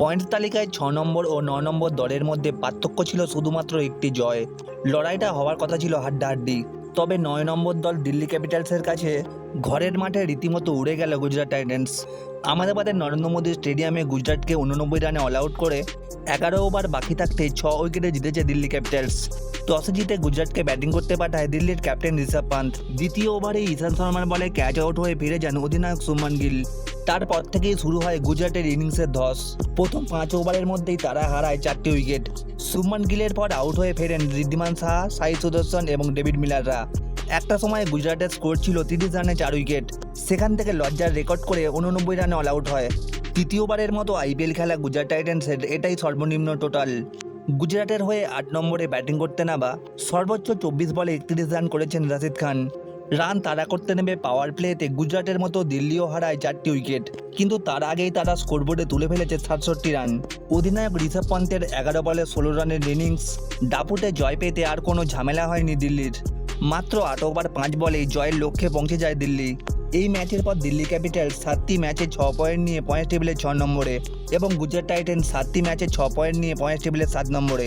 Point তালিকায় ছ নম্বর ও ন নম্বর দলের মধ্যে পার্থক্য ছিল শুধুমাত্র একটি জয়। লড়াইটা হওয়ার কথা ছিল হাড্ডাহাড্ডি। তবে নয় নম্বর দল দিল্লি ক্যাপিটালসের কাছে ঘরের মাঠে রীতিমতো উড়ে গেল গুজরাট টাইটেন্স। আমাদাবাদের নরেন্দ্র মোদী স্টেডিয়ামে গুজরাটকে উননব্বই রানে অল আউট করে এগারো ওভার বাকি থাকতে ছ উইকেটে জিতেছে দিল্লি ক্যাপিটালস। টসে জিতে গুজরাটকে ব্যাটিং করতে পাঠায় দিল্লির ক্যাপ্টেন ঋষভ পান্ত দ্বিতীয় ওভারে ঈশান শর্মার বলে ক্যাচ আউট হয়ে ফিরে যান অধিনায়ক সুমন গিল। তারপর থেকেই শুরু হয় গুজরাটের ইনিংসের ধস। প্রথম পাঁচ ওভারের মধ্যেই তারা হারায় চারটি উইকেট। সুমন গিলের পর আউট হয়ে ফেরেন ঋদ্ধিমান সাহা সাই সুদর্শন এবং ডেভিড মিলাররা। একটা সময় গুজরাটের স্কোর ছিল তিরিশ রানে চার উইকেট। সেখান থেকে লজ্জার রেকর্ড করে উননব্বই রানে অল আউট হয়। তৃতীয়বারের মতো আইপিএল খেলা গুজরাট টাইটেন্সের এটাই সর্বনিম্ন টোটাল। গুজরাটের হয়ে আট নম্বরে ব্যাটিং করতে নামা সর্বোচ্চ চব্বিশ বলে একত্রিশ রান করেছেন রাশিদ খান। রান তাড়া করতে নেমে পাওয়ার প্লেতে গুজরাটের মতো দিল্লিও হারায় চারটি উইকেট কিন্তু তার আগেই তারা স্কোরবোর্ডে তুলে ফেলেছে সাতষট্টি রান। অধিনায়ক ঋষভ পন্থের এগারো বলে ষোলো রানের ইনিংস ডাপুটে জয় পেতে আর কোনো ঝামেলা হয়নি দিল্লির। মাত্র আট ওভার পাঁচ বলেই জয়ের লক্ষ্যে পৌঁছে যায় দিল্লি। এই ম্যাচের পর দিল্লি ক্যাপিটাল সাতটি ম্যাচে ছ পয়েন্ট নিয়ে পয়েন্ট টেবিলে ছ নম্বরে এবং গুজরাট টাইটেন সাতটি ম্যাচে ছ পয়েন্ট নিয়ে পয়েন্ট টেবিলে সাত নম্বরে।